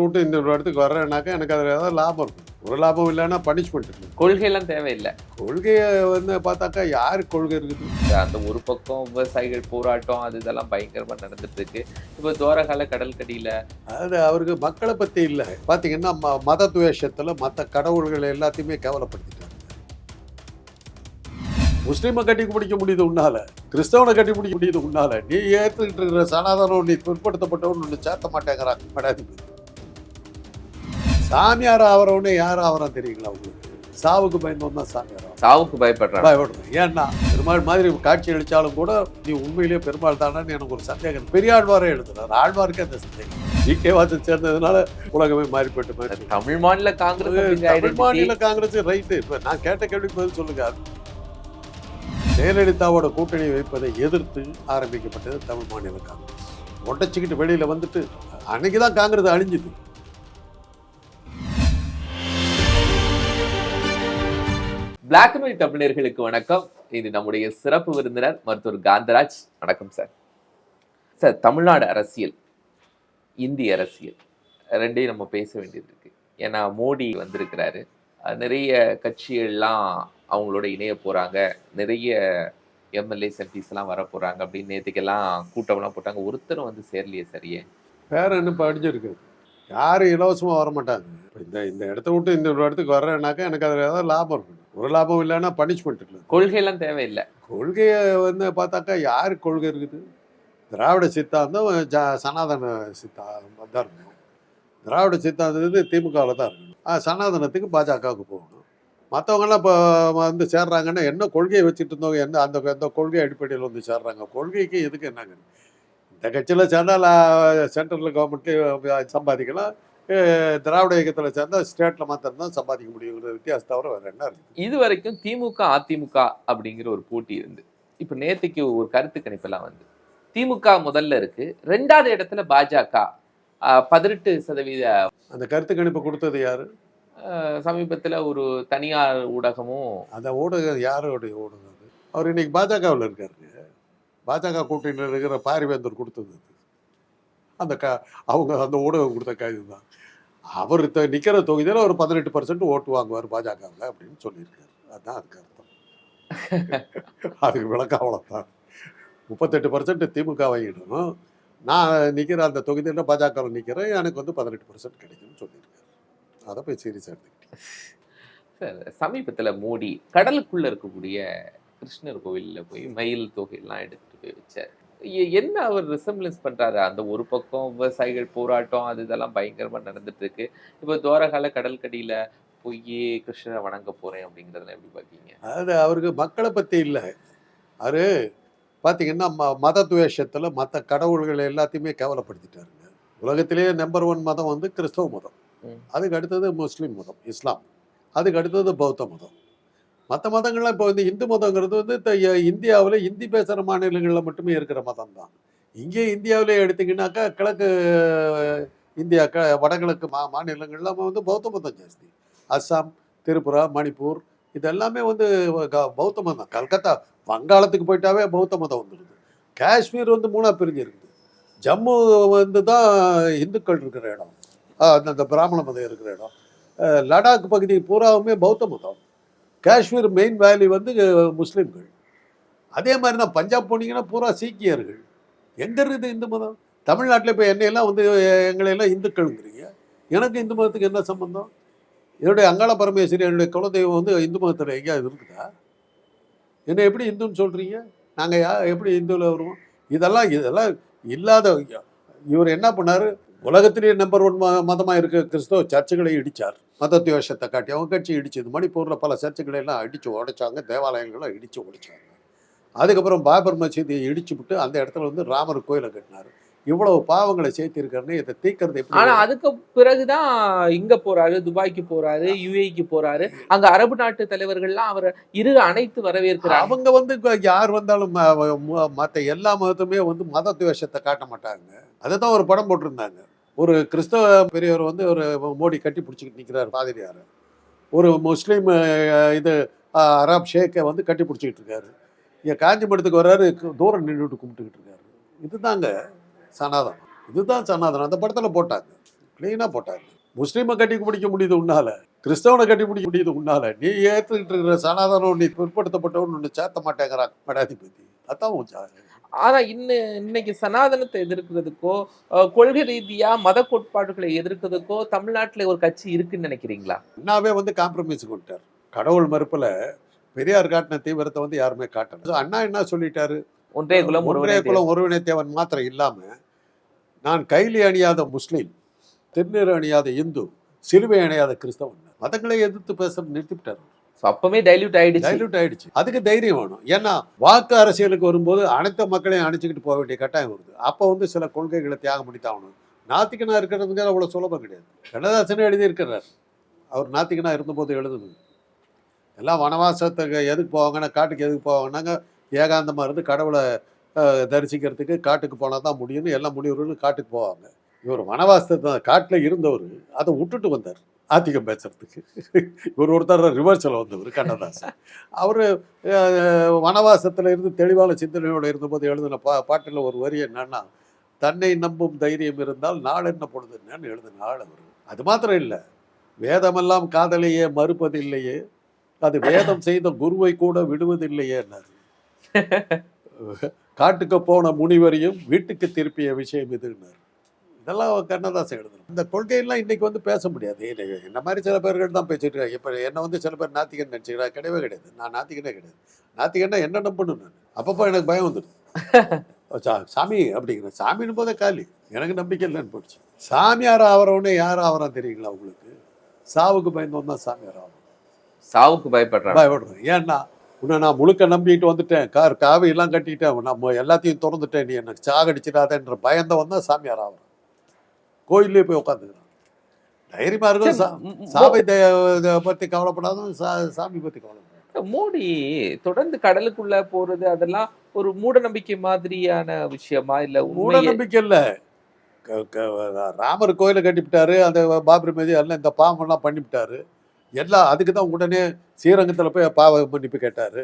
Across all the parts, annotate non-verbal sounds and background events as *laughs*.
விட்டு இன்னொரு இடத்துக்கு வர்றேன்னாக்கா எனக்கு அதில் ஏதாவது லாபம் இருக்கும். ஒரு லாபம் இல்லைன்னா பனிஷ்மெண்ட் இருக்கு. கொள்கையெல்லாம் தேவையில்லை. கொள்கையை வந்து பார்த்தாக்கா யார் கொள்கை இருக்குது? அந்த ஒரு பக்கம் விவசாயிகள் போராட்டம் அது இதெல்லாம் பயங்கரமா நடந்துட்டு இருக்கு. இப்போ தோரகால கடல் கடியில அது அவருக்கு மக்களை பற்றி இல்லை. பார்த்தீங்கன்னா ம மத துவேஷத்தில் மற்ற கடவுள்களை எல்லாத்தையுமே கேவலப்படுத்திட்டாங்க. முஸ்லீமை கட்டி பிடிக்க முடியுது உன்னால. கிறிஸ்தவனை கட்டி பிடிக்க முடியுது உன்னால. நீ ஏற்றுக்கிட்டு இருக்கிற சனாதனம் நீ பிற்படுத்தப்பட்டவன் ஒன்று சேர்த்த மாட்டேங்கிறாங்க மடாதிபதி சாமியார் ஆகிறவனே யார் ஆகிறான் தெரியுங்களா உங்களுக்கு? சாவுக்கு பயந்தவன் தான் சாமியார். சாவுக்கு பயப்படுறாங்க பயப்படணும். ஏன்னா பெருமாள் மாதிரி காட்சி அளித்தாலும் கூட நீ உண்மையிலேயே பெருமாள் தானேன்னு எனக்கு ஒரு சந்தேகம். பெரியாழ்வாரே எழுதுனார் ஆழ்வாருக்கு அந்த சந்தேகம். டி கே வாசை சேர்ந்ததுனால உலகமே மாறி போயிட்டு தமிழ் மாநில காங்கிரஸ் தமிழ் மாநில காங்கிரஸ் ரைட்டு. இப்போ நான் கேட்ட கேள்விக்கு பதில் சொல்லுங்க. ஜெயலலிதாவோட கூட்டணி வைப்பதை எதிர்த்து ஆரம்பிக்கப்பட்டது தமிழ் மாநில காங்கிரஸ். ஒட்டச்சிக்கிட்டு வெளியில வந்துட்டு அன்னைக்கு தான் காங்கிரஸ் அழிஞ்சுது. பிளாக் அண்ட் ஒயிட் தமிழர்களுக்கு வணக்கம். இது நம்முடைய சிறப்பு விருந்தினர் மருத்துவர் காந்தராஜ். வணக்கம் சார் சார் தமிழ்நாடு அரசியல் இந்திய அரசியல் ரெண்டையும் நம்ம பேச வேண்டியது இருக்கு ஏன்னா மோடி வந்திருக்கிறாரு. நிறைய கட்சிகள்லாம் அவங்களோட இணைய போறாங்க. நிறைய எம்எல்ஏ எம்பிஸ் எல்லாம் வர போறாங்க. அப்படின்னு நேற்றுக்கெல்லாம் கூட்டம்லாம் போட்டாங்க. ஒருத்தரும் வந்து சேரலையே சரியே வேற என்ன படிஞ்சிருக்கு யாரும் இலவசமாக வர மாட்டாங்க இந்த இந்த இடத்த விட்டு இந்த இடத்துக்கு வர்றேன்னாக்கா எனக்கு அதில் ஏதாவது லாபம் இருக்கணும் ஒரு லாபம் இல்லைன்னா பனிஷ்மெண்ட் இல்லை. கொள்கையெல்லாம் தேவையில்லை. கொள்கையை வந்து பார்த்தாக்கா யார் கொள்கை இருக்குது? திராவிட சித்தாந்தம் ஜா சனாதன சித்தாந்தம் தான் இருக்கணும். திராவிட சித்தாந்தம் திமுகவில் தான் இருக்கணும். சனாதனத்துக்கு பாஜகவுக்கு போகணும். மற்றவங்கெல்லாம் இப்போ வந்து சேர்றாங்கன்னா என்ன கொள்கையை வச்சுட்டு இருந்தவங்க என்ன அந்த அந்த கொள்கை அடிப்படையில் வந்து சேர்றாங்க? கொள்கைக்கு எதுக்கு என்னங்க இந்த கட்சியில் சேர்ந்தால் சென்ட்ரல் கவர்மெண்ட்லேயே சம்பாதிக்கலாம். திராவிட இயக்கத்தில் சேர்ந்தால் ஸ்டேட்டில் மாத்திரம் தான் சம்பாதிக்க முடியுங்கிற வித்தியாசம் தவிர வேறு என்ன இருக்குது இது வரைக்கும் திமுக அதிமுக அப்படிங்கிற ஒரு போட்டி இருந்து இப்ப நேத்துக்கு ஒரு கருத்து கணிப்பெல்லாம் வந்து திமுக முதல்ல இருக்கு ரெண்டாவது இடத்துல பாஜக பதினெட்டு சதவீத அந்த கருத்து கணிப்பு கொடுத்தது யார்? சமீபத்துல ஒரு தனியார் ஊடகமும். அந்த ஊடகம் யாரோடைய ஊடகம் அது? அவர் இன்னைக்கு பாஜகவில் இருக்காருங்க. பாஜக கூட்டணியில் இருக்கிற பாரிவேந்தர் கொடுத்தது. அந்த க அவங்க அந்த ஊடகம் கொடுத்த கைது தான் அவர் நிற்கிற தொகுதியில் ஒரு பதினெட்டு பர்சன்ட் ஓட்டு வாங்குவார் பாஜகவில் அப்படின்னு சொல்லியிருக்காரு. அதுதான் அதுக்கு அர்த்தம். *laughs* அதுக்கு விளக்கம் அவ்வளோதான் முப்பத்தெட்டு பர்சன்ட் திமுக வாங்கிடணும் நான் நிற்கிற அந்த தொகுதியில் பாஜகவில் நிற்கிறேன் எனக்கு வந்து பதினெட்டு பர்சன்ட் கிடைக்கும்னு சொல்லியிருக்காரு. அதை போய் சீரியஸாக எடுத்துக்கிட்டேன். சார், சமீபத்துல மோடி கடலுக்குள்ள இருக்கக்கூடிய கிருஷ்ணர் கோவில்ல போய் மயில் தொகையெல்லாம் எடுத்துட்டு போய் வச்சார். என்ன அவர் ரிசம்பிளன்ஸ் பண்றாரு? அந்த ஒரு பக்கம் விவசாயிகள் போராட்டம் அது இதெல்லாம் பயங்கரமா நடந்துட்டு இருக்கு இப்போ தோரகால கடல் கடியில போய் கிருஷ்ணரை வணங்க போறேன் அப்படிங்கறதெல்லாம் எப்படி பாக்கீங்க? அது அவருக்கு மக்களை பற்றி இல்லை. அவரு பார்த்தீங்கன்னா ம மத துவேஷத்தில் மற்ற கடவுள்களை எல்லாத்தையுமே கேவலப்படுத்திட்டாருங்க. உலகத்திலேயே நம்பர் ஒன் மதம் வந்து கிறிஸ்தவ மதம். அதுக்கு அடுத்தது முஸ்லீம் மதம் இஸ்லாம். அதுக்கு அடுத்தது பௌத்த மதம். மற்ற மதங்கள்லாம் இப்போ வந்து இந்து மதங்கிறது வந்து இந்தியாவில் இந்தி பேசுகிற மாநிலங்களில் மட்டுமே இருக்கிற மதம் தான் இங்கே இந்தியாவிலே எடுத்தீங்கன்னாக்கா கிழக்கு இந்தியா க வடகிழக்கு மா மாநிலங்களில் வந்து பௌத்த மதம் ஜாஸ்தி. அஸ்ஸாம் திரிபுரா மணிப்பூர் இதெல்லாமே வந்து க- பௌத்த மதம். தான் கல்கத்தா வங்காளத்துக்கு போயிட்டாவே பௌத்த மதம் வந்துடுது காஷ்மீர் வந்து மூணாக பிரிஞ்சிருக்குது. ஜம்மு வந்து தான் இந்துக்கள் இருக்கிற இடம். அந்த பிராமண மதம் இருக்கிற இடம். லடாக் பகுதி பூராவுமே பௌத்த மதம். காஷ்மீர் மெயின் வேலி வந்து முஸ்லீம்கள். அதே மாதிரி தான் பஞ்சாப் போனீங்கன்னா பூரா சீக்கியர்கள். எங்கே இருக்குது இந்து மதம்? தமிழ்நாட்டில் இப்போ என்னையெல்லாம் வந்து எங்களையெல்லாம் இந்துக்கள்ங்கிறீங்க. எனக்கு இந்து மதத்துக்கு என்ன சம்பந்தம்? என்னுடைய அங்காள பரமேஸ்வரி என்னுடைய குலதெய்வம் வந்து இந்து மதத்தில் எங்கேயாவது இருக்குதா? என்னை எப்படி இந்துன்னு சொல்கிறீங்க நாங்கள் யா எப்படி இந்துவில் வருவோம்? இதெல்லாம் இதெல்லாம் இல்லாத இவர் என்ன பண்ணார்? உலகத்திலேயே நம்பர் ஒன் மதமாக இருக்க கிறிஸ்தவ சர்ச்சுகளை இடித்தார் மத துவேஷத்தை காட்டி அவங்க கட்சி இடிச்சது மணிப்பூரில் பல சர்ச்சுகளை எல்லாம் அடித்து உடைச்சாங்க தேவாலயங்களை இடித்து உடைச்சாங்க. அதுக்கப்புறம் பாபர் மசீதியை இடிச்சு விட்டு அந்த இடத்துல வந்து ராமர் கோயிலை கட்டினார். இவ்வளவு பாவங்களை சேர்த்திருக்காருன்னு இதை தீக்கிறது எப்படி? ஆனா அதுக்கு பிறகுதான் இங்க போறாரு துபாய்க்கு போறாரு யுஏக்கு போறாரு. அங்க அரபு நாட்டு தலைவர்கள்லாம் அவரை இரு அணைத்து வரவேற்கிறாங்க. அவங்க வந்து யார் வந்தாலும் ம- ம- மத்த எல்லா மதத்துமே வந்து மத துவேஷத்தை காட்ட மாட்டாங்க. அதை தான் ஒரு படம் போட்டிருந்தாங்க. ஒரு கிறிஸ்தவ பெரியவர் வந்து ஒரு மோடி கட்டி பிடிச்சிக்கிட்டு நிற்கிறார் பாதிரியார். ஒரு முஸ்லீம் இது அராப் ஷேக்கை வந்து கட்டி பிடிச்சிக்கிட்டு இருக்காரு. இங்கே காஞ்சிபுரத்துக்கு வர்றாரு தூரம் நின்றுட்டு கும்பிட்டுக்கிட்டு இருக்காரு. இதுதாங்க சனாதனம். இதுதான் சனாதனம். அந்த படத்தில் போட்டாங்க. க்ளீனாக போட்டாங்க. முஸ்லீமை கட்டி பிடிக்க முடியுது உன்னால. கிறிஸ்தவனை கட்டி பிடிக்க முடியுது உன்னால. நீ ஏற்றுக்கிட்டு இருக்கிற சனாதனம் நீ பிற்படுத்தப்பட்டவன் ஒன்று சேர்த்த மாட்டேங்கிறான் மடாதிபதி. அதான் உன் ஜா- ஆனா இன்ன இன்னைக்கு சனாதனத்தை எதிர்க்கிறதுக்கோ கொள்கை ரீதியா மத கோட்பாடுகளை எதிர்க்கிறதுக்கோ தமிழ்நாட்டுல ஒரு கட்சி இருக்குன்னு நினைக்கிறீங்களா? அண்ணாவே வந்து காம்ப்ரமைஸ் கொண்டார் கடவுள் மறுப்புல பெரியார் காட்டின தீவிரத்தை வந்து யாருமே காட்டல. So அண்ணா என்ன சொல்லிட்டாரு? ஒன்றே குலம் ஒன்றே குலம் ஒருவினை தேவன் மாத்திரம் இல்லாம நான் கைலி அணியாத முஸ்லீம் திருநீர் அணியாத இந்து சிலுவை அணியாத கிறிஸ்தவன். மதங்களை எதிர்த்து பேச நிறுத்திவிட்டார். அப்பவே டைல்யூட் ஆயிடுச்சு. டைல்யூட் ஆயிடுச்சு. அதுக்கு தைரியம் வேணும். ஏன்னா வாக்கு அரசியலுக்கு வரும்போது அனைத்து மக்களையும் அணைச்சிக்கிட்டு போக வேண்டிய கட்டாயம் வருது. அப்போ வந்து சில கொள்கைகளை தியாகம் பண்ணித்தாகணும் நாத்திகனா இருக்கிறதுங்க அவ்வளோ சுலபம் கிடையாது. கண்ணதாசனே எழுதியிருக்கிறார் அவர் நாத்திகனா இருந்தபோது எழுதுனது. எல்லாம் வனவாசத்துக்கு எதுக்கு போவாங்கன்னா காட்டுக்கு எதுக்கு போவாங்கன்னாங்க ஏகாந்தமாக இருந்து கடவுளை தரிசிக்கிறதுக்கு காட்டுக்கு போனால் தான் முடியும்னு எல்லாம் முடிவுகளும் காட்டுக்கு போவாங்க. இவர் வனவாசத்தை காட்டில் இருந்தவர். அதை விட்டுட்டு வந்தார். ஆத்திகம் பேசுறதுக்கு. இவர் ஒருத்தர் ரிவர்ஸில் வந்தவர் கண்ணதாசன். அவர் வனவாசத்தில் இருந்து தெளிவான சிந்தனையோடு இருந்தபோது எழுதின பா பாட்டில் ஒரு வரி என்னன்னா தன்னை நம்பும் தைரியம் இருந்தால் நாள் என்ன பொழுதுன்னு எழுதின ஆள் அவர். அது மாத்திரம் இல்லை. வேதமெல்லாம் காதலையே மறுப்பதில்லையே. அது வேதம் செய்த குருவை கூட விடுவதில்லையேன்னாரு *laughs* காட்டுக்கு போன முனிவரையும் வீட்டுக்கு திருப்பிய விஷயம் இதுன்னாரு இதெல்லாம் கண்ணதாசன் எழுதணும் இந்த கொள்கையெல்லாம் இன்னைக்கு வந்து பேச முடியாது. என்ன மாதிரி சில பேர்கள் தான் பேசிட்டு இருக்காங்க. இப்போ என்ன வந்து சில பேர் நாத்திகன் நினச்சிக்கிறாங்க கிடையவே கிடையாது. நான் நாத்திகனே கிடையாது. நாத்திகன்னா என்ன நம்பணும் நான். அப்பப்போ எனக்கு பயம் வந்துடும் *laughs* சாமி அப்படிங்கிற சாமின்னு போதே காலி. எனக்கு நம்பிக்கை இல்லைன்னு போயிடுச்சு. சாமியார் ஆகிறவனே யார் ஆகிறான் தெரியுங்களா உங்களுக்கு? சாவுக்கு பயந்தவன் தான் சாமியார் ஆகும் சாவுக்கு பயப்படுறாங்க பயப்படுறேன். ஏன்னா உன்னை நான் முழுக்க நம்பிட்டு வந்துட்டேன். கார் காவையெல்லாம் கட்டிட்டேன். நம்ம எல்லாத்தையும் திறந்துட்டேன். நீ எனக்கு சாகடிச்சிடாதன்ற பயந்தவன் தான் சாமியார் ஆகிறான் கோயிலே போய் உட்காந்துக்கிறான் தைரியமா இருக்கும் சா- ம், ம், சாவை த- இத பத்தி கவலைப்படாதும் சாமி பத்தி கவலைப்படாது மோடி தொடர்ந்து கடலுக்குள்ள போறது அதெல்லாம் ஒரு மூட நம்பிக்கை மாதிரியான விஷயமா? இல்ல மூட நம்பிக்கை இல்ல. ராமர் கோயிலை கட்டிவிட்டாரு அந்த பாபரி மதி எல்லாம் இந்த பாவம்லாம் பண்ணிவிட்டாரு எல்லாம் அதுக்கு தான் உடனே ஸ்ரீரங்கத்தில் போய் பாவ மன்னிப்பு கேட்டாரு.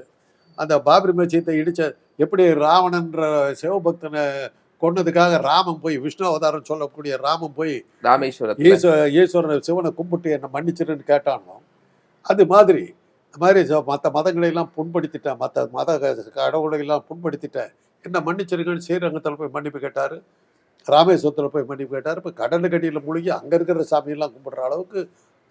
அந்த பாபரி மசீத்தை இடிச்ச எப்படி ராவணன்ற சிவபக்தனை கொன்னதுக்காக ராமன் போய் விஷ்ணு அவதாரம் சொல்லக்கூடிய ராமன் போய் ஈஸ்வ ஈஸ்வரன் சிவனை கும்பிட்டு என்னை மன்னிச்சிருன்னு கேட்டானோ அது மாதிரி இந்த மாதிரி மற்ற மதங்களை எல்லாம் புண்படுத்திட்டேன் மற்ற மத கடவுளை எல்லாம் புண்படுத்திட்டேன். என்ன மன்னிச்சிருங்கன்னு ஸ்ரீரங்கத்தில் போய் மன்னிப்பு கேட்டார். ராமேஸ்வரத்தில் போய் மன்னிப்பு கேட்டார். இப்போ கடலுக்கடியில் மூழ்கி அங்கே இருக்கிற சாமியெல்லாம் கும்பிடுற அளவுக்கு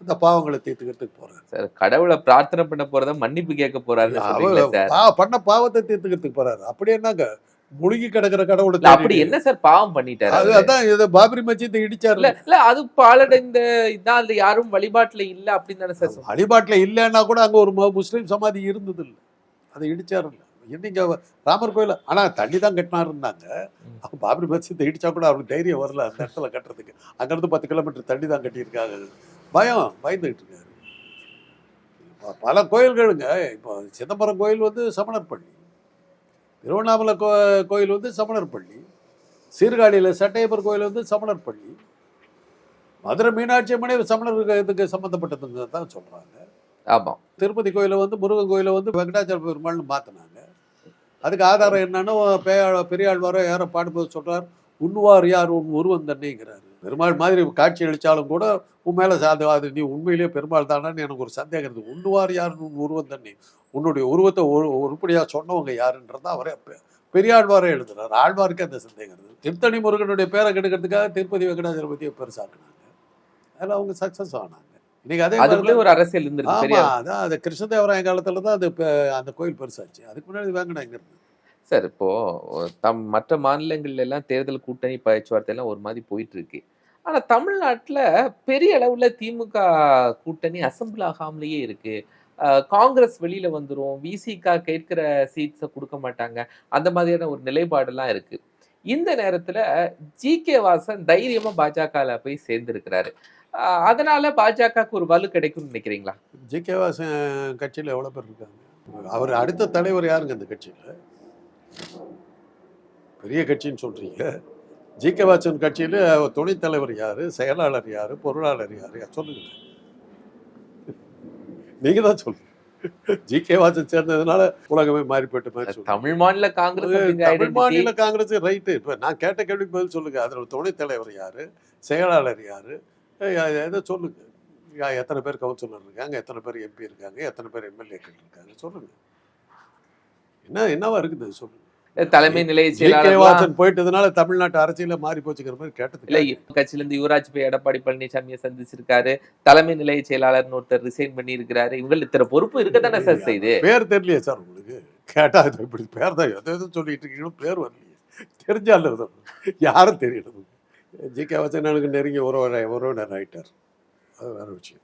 அந்த பாவங்களை தீர்த்துக்கிறதுக்கு போகிறார் சார் கடவுளை பிரார்த்தனை பண்ண போறத மன்னிப்பு கேட்க போறாருன்னு சொல்றீங்களே சார். பா பண்ண பாவத்தை தீர்த்துக்கிறதுக்கு போகிறாரு அப்படி என்னங்க? முழுகி கிடக்கிற கடவுளை இல்ல, அப்படி என்ன சார் பாவம் பண்ணிட்டாரு அது? அதான் இது பாபரி மசீத்தை இடிச்சார்ல இல்ல இல்ல அது பாலடைந்த இதான் அதுல யாரும் வழிபாட்டுல இல்ல அப்படின்னு தானே சார்? வழிபாட்டில் இல்லைன்னா கூட அங்கே ஒரு முஸ்லீம் சமாதி இருந்தது இல்லை அதை இடிச்சாருல்ல. இன்னைக்கு அவ- ராமர் கோயில்? ஆனால் தண்ணி தான் கட்டினாருன்னாங்க பாபரி மசீத்தை இடிச்சா கூட அவருக்கு தைரியம் வரல அந்த இடத்துல கட்டுறதுக்கு. அங்கேருந்து பத்து கிலோமீட்டர் தண்ணி தான் கட்டியிருக்காங்க. பயம் பயந்துகிட்டு இருக்காரு. பல கோயில்களுங்க இப்போ சிதம்பரம் கோயில் வந்து சமணர் பள்ளி. திருவண்ணாமலை கோ கோயில் வந்து சமணர் பள்ளி சீர்காழியில் சட்டையப்பர் கோயில் வந்து சமணர் பள்ளி மதுரை மீனாட்சி அம்மனே சமணர் இதுக்கு சம்மந்தப்பட்டதுங்க தான் சொல்கிறாங்க ஆமா. திருப்பதி கோயிலை வந்து முருகன் கோயிலை வந்து வெங்கடாச்சல பெருமாள்னு மாற்றினாங்க அதுக்கு ஆதாரம் என்னன்னா பேயாள பெரியாழ்வாரோ யாரோ பாடும்போது சொல்றார். உண்ணுவார் யார்? உன் உருவம் தண்ணிங்கிறாரு பெருமாள் மாதிரி காட்சி அளித்தாலும் கூட உன் மேலே சாது அது நீ உண்மையிலேயே பெருமாள் தானேன்னு எனக்கு ஒரு சந்தேகம் இருக்குது. உண்ணுவார் யார்? உன் உருவம் தண்ணி உன்னுடைய உருவத்தை ஒரு உருப்படியாக சொன்னவங்க யாருன்றதான் அவரே பெரியாழ்வாரே எழுதுறாரு. ஆழ்வாருக்கு அந்த சந்தேகம் இருக்குது. திருத்தணி முருகனுடைய பேரை கெடுக்கிறதுக்காக திருப்பதி வெங்கடாச்சலபதியை பெருசாக்குனாங்க அதில் அவங்க சக்ஸஸ் ஆனாங்க. இன்னைக்கு அதே அதுக்குள்ளே ஒரு அரசியல் இருந்திருக்கு ஆமா சரியா அதான் அது கிருஷ்ணதேவராய காலத்துல தான் அது அந்த கோயில் பெருசாச்சு. அதுக்கு முன்னாடி வேங்கடம் எங்க இருந்து சார் இப்போ தம் மற்ற மாநிலங்கள்ல எல்லாம் தேர்தல் கூட்டணி பேச்சுவார்த்தை எல்லாம் ஒரு மாதிரி போயிட்டு இருக்கு ஆனா தமிழ்நாட்டுல பெரிய அளவுல திமுக கூட்டணி அசம்பிள் ஆகாமலேயே இருக்கு. காங்கிரஸ் வெளியில வந்துரும். விசிகா கேட்கிற சீட்ஸை கொடுக்க மாட்டாங்க. அந்த மாதிரியான ஒரு நிலைப்பாடெல்லாம் இருக்கு. இந்த நேரத்துல ஜி கே வாசன் தைரியமா பாஜகல போய் சேர்ந்திருக்கிறாரு. அதனால பாஜகவுக்கு ஒரு வலு கிடைக்கும்னு நினைக்கிறீங்களா? ஜி கே வாசன் கட்சியில எவ்வளவு பேர் இருக்காங்க? அவர் அடுத்த தலைவர் யாருங்க அந்த கட்சியில? பெரிய கட்சின்னு சொல்றீங்க. ஜி கே வாசன் கட்சியில துணைத் தலைவர் யாரு செயலாளர் யாரு பொருளாளர் யாரு? சொல்லுங்க. நீங்க தான் சொல்லுங்க. ஜி கே வாசன் சேர்ந்ததுனால உலகமே மாறி போயிட்ட மாதிரி. தமிழ் மாநில காங்கிரஸ் தமிழ் மாநில காங்கிரஸ் ரைட்டு. இப்போ நான் கேட்ட கேள்விக்கு பதில் சொல்லுங்க. அதில் துணைத் தலைவர் யாரு செயலாளர் யாரு? எதை சொல்லுங்க. எத்தனை பேர் கவுன்சிலர் இருக்காங்க எத்தனை பேர் எம்பி இருக்காங்க எத்தனை பேர் எம்எல்ஏக்கள் இருக்காங்க சொல்லுங்க. என்ன என்னவா இருக்குது சொல்லுங்க. தலைமை நிலைய செயலாளர் போயிட்டதுனால தமிழ்நாட்டு அரசியல மாறி போச்சுக்கிற மாதிரி இல்ல கேட்டது இப்ப கட்சியில இருந்து யுவராஜ் போய் எடப்பாடி பழனிசாமியை சந்திச்சிருக்காரு. தலைமை நிலைய செயலாளர்னு ஒருத்தர் ரிசைன் பண்ணி இருக்கிறாரு இவங்க இத்தனை பொறுப்பு இருக்கத்தானே சார் செய்யுது? பேர் தெரியலையே சார் உங்களுக்கு. கேட்டா இப்படி பேர் தான் எதை எதுவும் சொல்லிட்டு இருக்கீங்களோ பேர் வரலையே. தெரிஞ்சால யாரும் தெரியல ஜி கே வாசன் எனக்கு நெருங்கிய உறவினர் உறவினர் ஆயிட்டார். அது வேற விஷயம்.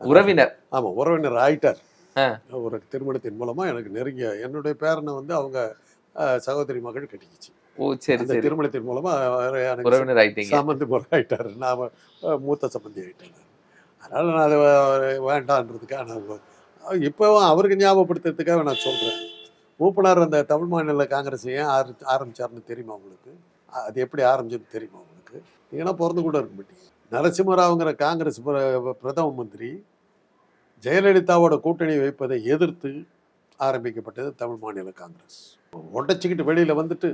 உறவினர்? ஆமா உறவினர் ஆயிட்டார். ஒரு திருமணத்தின் மூலமா எனக்கு நெருங்கிய என்னுடைய பேரனை வந்து அவங்க சகோதரி மகள் கட்டிக்கிச்சு. ஓ சரி திருமணத்தின் மூலமா உறவினர் ஆயிட்டீங்க. சம்மந்தி முறை ஆயிட்டாரு. நாம அஹ், மூத்த சம்மந்தி ஆயிட்டேன் அதனால நான் அதை வேண்டான்றதுக்காக நான் இப்போவும் அவருக்கு ஞாபகப்படுத்துறதுக்காக நான் சொல்றேன். மூப்பனார் அந்த தமிழ் மாநில காங்கிரஸ் ஏன் ஆர ஆரம்பிச்சாருன்னு தெரியுமா உங்களுக்கு? அது எப்படி ஆரம்பிச்சதுன்னு தெரியுமா உங்களுக்கு? நீங்கன்னா பிறந்து கூட இருக்க மாட்டீங்க. நரசிம்மராவுங்கிற காங்கிரஸ் பிர- பிரதம மந்திரி ஜெயலலிதாவோட கூட்டணி வைப்பதை எதிர்த்து ஆரம்பிக்கப்பட்டது தமிழ் மாநில காங்கிரஸ். உடச்சிக்கிட்டு வெளியில் வந்துட்டு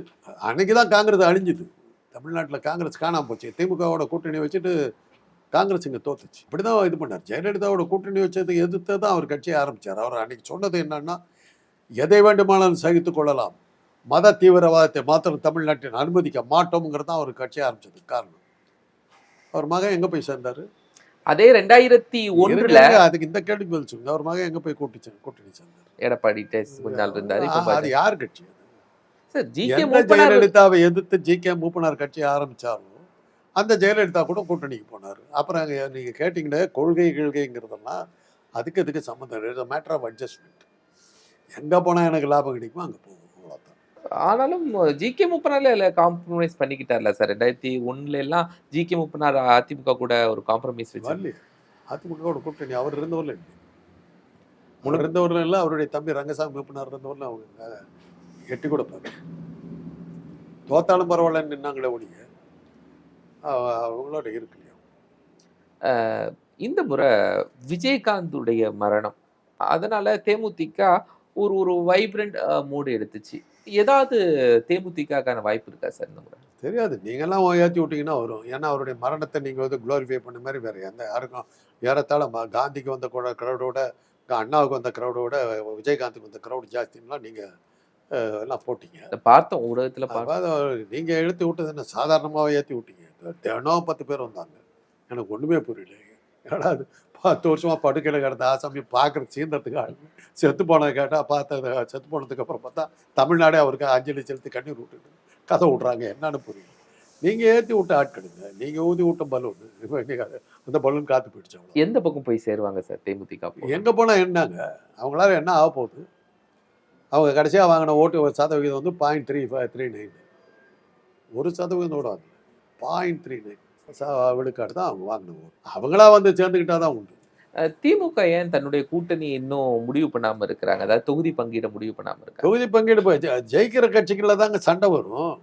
அன்னைக்கு தான் காங்கிரஸ் அழிஞ்சுது. தமிழ்நாட்டில் காங்கிரஸ் காணாமல் போச்சு. திமுகவோட கூட்டணி வச்சுட்டு காங்கிரஸ் இங்கே தோத்துச்சு. இப்படி தான் இது பண்ணார். ஜெயலலிதாவோட கூட்டணி வச்சதை எதிர்த்து தான் அவர் கட்சியை ஆரம்பிச்சார். அவர் அன்னைக்கு சொன்னது என்னன்னா எதை வேண்டுமானாலும் சகித்துக் கொள்ளலாம். மத தீவிரவாதத்தை மாத்திரம் தமிழ்நாட்டில் அனுமதிக்க மாட்டோம்ங்கிறது தான் அவர் கட்சியை ஆரம்பித்தது காரணம். அவர் மகன் எங்கே போய் சேர்ந்தார்? அதே ரெண்டாயிரத்தி ஒன்றுல அதுக்கு இந்த கேள்விக்கு பதில் சொல்லுங்க அவர் மகன் எங்க போய் கூட்டி சே- கூட்டணி சேர்ந்தார் எடப்பாடி டெஸ்ட் கொஞ்ச நாள் இருந்தாரு அது யார் கட்சி? சார் ஜி கே ஜெயலலிதாவை எதிர்த்து ஜி கே மூப்பனார் கட்சி ஆரம்பிச்சாரோ அந்த ஜெயலலிதா கூட கூட்டணிக்கு போனார். அப்புறம் அங்க நீங்க கேட்டீங்கன்னா கொள்கை கொள்கைங்கிறதெல்லாம் அதுக்கு இதுக்கு சம்மந்தம்? இல்லை மேட்டர் ஆஃப் அட்ஜஸ்ட்மெண்ட் எங்க போனா எனக்கு லாபம் கிடைக்குமோ அங்க போகும் ஆனாலும் ஜி கே முப்பனார்ல காம்ப்ரமைஸ் பண்ணிக்கிட்டார்ல சார். ரெண்டாயிரத்தி ஒண்ணுல எல்லாம் ஜி கே முப்பனார் அதிமுக கூட ஒரு காம்ப்ரமைஸ் வச்சு. வரலையே. அதிமுகவோட கூட்டணி அவர் இருந்தவர்ல முழு இருந்தவர்ல இல்லை அவருடைய தம்பி ரங்கசாமி மூப்பனார் இருந்தவர்ல அவங்க எட்டி கூட பாரு தோத்தாலும் பரவாயில்லன்னு நின்னாங்களே ஒழிய அவ- அவங்களோட இருக்கலையா இந்த முறை விஜயகாந்துடைய மரணம். அதனால தேமுதிக ஒரு ஒரு வைப்ரண்ட் மூடு எடுத்துச்சு. ஏதாவது தேமுதிகக்கான வாய்ப்பு இருக்கா சார் இந்த முறை? தெரியாது. நீங்கெல்லாம் ஏற்றி விட்டீங்கன்னா வரும். ஏன்னா அவருடைய மரணத்தை நீங்கள் வந்து குளோரிஃபை பண்ண மாதிரி வேறு எந்த யாருக்கும் ஏறத்தாழ காந்திக்கு வந்த கூட க்ரௌடோட அண்ணாவுக்கு வந்த க்ரௌடோட விஜயகாந்துக்கு வந்த க்ரௌட் ஜாஸ்தின்லாம் நீங்கள் எல்லாம் போட்டீங்க. பார்த்தோம் ஊடகத்துல நீங்கள் எழுத்து விட்டது என்ன? சாதாரணமாக ஏற்றி விட்டீங்க. தினம் பத்து பேர் வந்தாங்க. எனக்கு ஒன்றுமே புரியல ஏன்னா பத்து வருஷமா படுக்கையில் கிடந்த ஆசாமி பார்க்குறது சீந்தறதுக்கு ஆள். செத்து போனதை கேட்டால் பார்த்தது செத்து போனதுக்கு அப்புறம் பார்த்தா தமிழ்நாடே அவருக்கு அஞ்சலி செலுத்தி கண்ணீர் விட்டுட்டு கதை விட்றாங்க என்னன்னு புரியல. நீங்கள் ஏற்றி விட்ட ஆட்களுங்க நீங்கள் ஊதி விட்ட பலூன். இப்போ அந்த பலூன் காத்து போயிடுச்சு எந்த பக்கம் போய் சேருவாங்க சார்? தேமுதிக? எங்கே போனால் என்னங்க? அவங்களால என்ன ஆக போகுது? அவங்க கடைசியாக வாங்கின ஓட்டு சதவிகிதம் வந்து point three five three nine ஒரு சதவிகிதம் கூட அது பாயிண்ட் த்ரீ நைன் விழுக்காடு தான் அவங்க வாங்கின ஓட்டு. அவங்களா வந்து சேர்ந்துக்கிட்டா தான் உண்டு. திமுக ஏன் தன்னுடைய கூட்டணி இன்னும் முடிவு பண்ணாம இருக்கிறாங்க? அதாவது தொகுதி பங்கீட முடிவு பண்ணாம இருக்காங்க. தொகுதி பங்கீடு ஜெயிக்கிற கட்சிகளில் தாங்க சண்டை வரும்.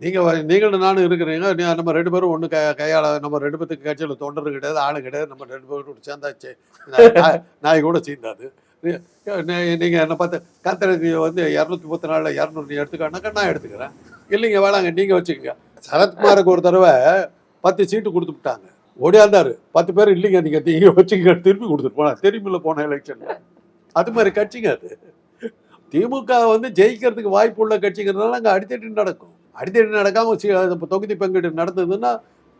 நீங்கள் நீங்களும் நானும் இருக்கிறீங்க. நம்ம ரெண்டு பேரும் ஒன்று க கையாள நம்ம ரெண்டு பேத்துக்கு கட்சியில் தொண்டர் கிடையாது ஆளு கிடையாது. நம்ம ரெண்டு பேரும் கூட சேர்ந்தாச்சு. நாய்- கூட சேர்ந்தாது நீங்கள் என்ன பார்த்து கத்திரக்கு வந்து இரநூத்தி முப்பத்தி நாலில் இரநூறு எடுத்துக்கானாக்கா நான் எடுத்துக்கிறேன். இல்லைங்க வேணாங்க நீங்கள் வச்சுக்கோங்க. சரத்குமாருக்கு ஒரு தடவை பத்து சீட்டு கொடுத்து விட்டாங்க. ஓடியாந்தாரு பத்து பேர் இல்லைங்க நீங்கள் நீங்கள் வச்சுக்க திருப்பி கொடுத்துட்டு போனா திரும்பியில் போன எலெக்ஷனில் அது மாதிரி கட்சிங்க அது. திமுக வந்து ஜெயிக்கிறதுக்கு வாய்ப்பு உள்ள கட்சிங்கிறதுனால அங்கே அடித்தடி நடக்கும். அடித்தடி நடக்காம தொகுதி பங்கீடு நடந்ததுன்னா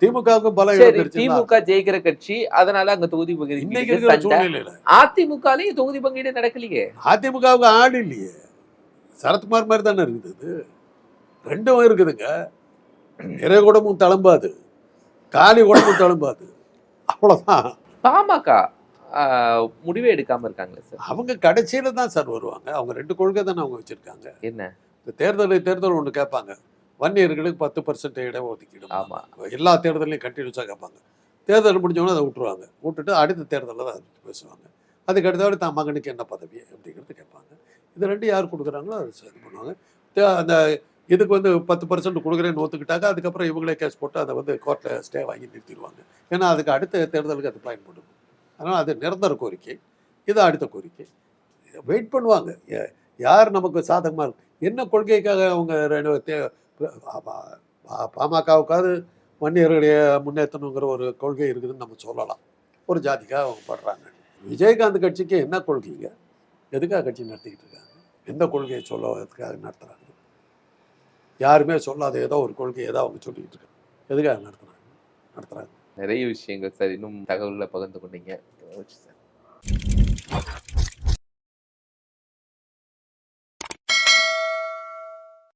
திமுகவுக்கும் பல திமுக ஜெயிக்கிற கட்சி அதனால அங்க தொகுதி பங்கீடு அதிமுகலையும் தொகுதி பங்கீடு நடக்கலையே. அதிமுகவுக்கு ஆடு இல்லையே. சரத்குமார் மாதிரி தானே இருக்குது. ரெண்டும் இருக்குதுங்க. நிறைய குடமும் தழும்பாது காலி குடமும் தழும்பாது அவ்வளவுதான். பாமக முடிவே எடுக்காம இருக்காங்களே சார். அவங்க கடைசியில தான் சார் வருவாங்க. அவங்க ரெண்டு கொள்கை தானே அவங்க வச்சிருக்காங்க. என்ன? இந்த தேர்தல் தேர்தல் ஒன்று கேட்பாங்க. வன்னியர்களுக்கு பத்து பர்சன்ட் இடம் ஒதுக்கீடு. ஆமா. எல்லா தேர்தலையும் கண்டினியூஸாக கேட்பாங்க. தேர்தல் முடிஞ்சவொடனே அதை விட்டுருவாங்க. விட்டுட்டு அடுத்த தேர்தலில் தான் பேசுவாங்க. அதுக்கு அடுத்தபடி தான் மகனுக்கு என்ன பதவி அப்படிங்கிறது கேட்பாங்க. இது ரெண்டு யார் கொடுக்குறாங்களோ அதை இது பண்ணுவாங்க. அந்த இதுக்கு வந்து பத்து பர்சன்ட் கொடுக்குறேன்னு ஒத்துக்கிட்டாங்க. அதுக்கப்புறம் இவங்களே கேஸ் போட்டு அதை வந்து கோர்ட்டில் ஸ்டே வாங்கி நிறுத்திடுவாங்க. ஏன்னா அதுக்கு அடுத்த தேர்தலுக்கு அது பயன்படும் அதனால் அது நிரந்தர கோரிக்கை. இது அடுத்த கோரிக்கை. வெயிட் பண்ணுவாங்க. யார் நமக்கு சாதகமாக இருக்கு? என்ன கொள்கைக்காக அவங்க ரெண்டு பாமகவுக்காவது வன்னியர்களுடைய முன்னேற்றணுங்கிற ஒரு கொள்கை இருக்குதுன்னு நம்ம சொல்லலாம். ஒரு ஜாதிக்காக அவங்க படுறாங்க. விஜயகாந்த் கட்சிக்கு என்ன கொள்கைங்க? எதுக்காக கட்சி நடத்திக்கிட்டு இருக்காங்க? எந்த கொள்கையை சொல்லுவதற்காக நடத்துகிறாங்க யாருமே சொல்லாத ஏதோ ஒரு கொள்கை ஏதோ அவங்க சொல்லிட்டு இருக்காங்க. எதுக்காக நடத்துகிறாங்க நடத்துகிறாங்க நிறைய விஷயங்கள் சார் இன்னும் தகவலில் பகிர்ந்து கொண்டீங்க. சார்.